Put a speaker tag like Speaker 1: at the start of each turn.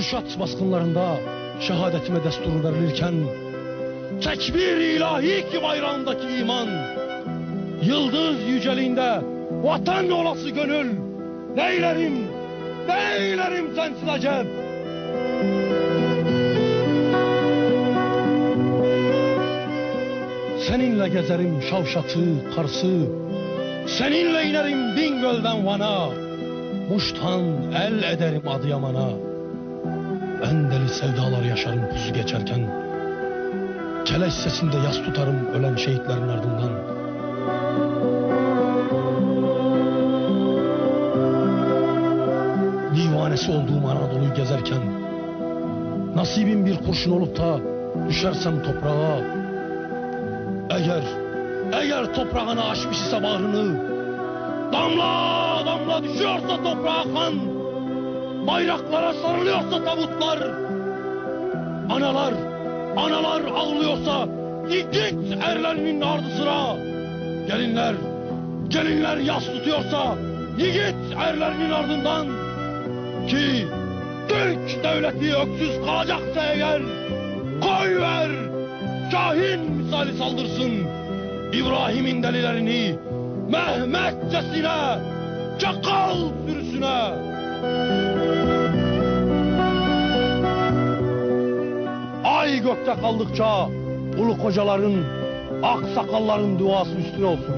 Speaker 1: Kürşat baskınlarında şehadetime destur verilirken tekbir ilahi ki bayrağındaki iman yıldız yüceliğinde vatan olası gönül neylerim neylerim sensiz acep Seninle gezerim Şavşat'ı, Kars'ı Seninle inerim Bingöl'den Van'a Muş'tan el ederim Adıyaman'a Ben deli sevdalar yaşarım pusu geçerken. Keleş sesinde yas tutarım ölen şehitlerin ardından. Divanesi olduğum Anadolu'yu gezerken Nasibim bir kurşun olup da düşersem toprağa. Eğer, eğer toprağını aşmış ise bağrını Damla damla düşüyorsa toprağa kan Bayraklara sarılıyorsa tabutlar Analar, analar ağlıyorsa Git erlerinin ardı sıra Gelinler, gelinler yas tutuyorsa Yiğit erlerinin ardından Ki Türk devleti öksüz kalacaksa eğer Koy ver Kahin misali saldırsın. İbrahim'in delilerini Mehmetçesine Çakal sürüsüne Gökte kaldıkça ulu kocaların, ak sakalların duası üstüne olsun.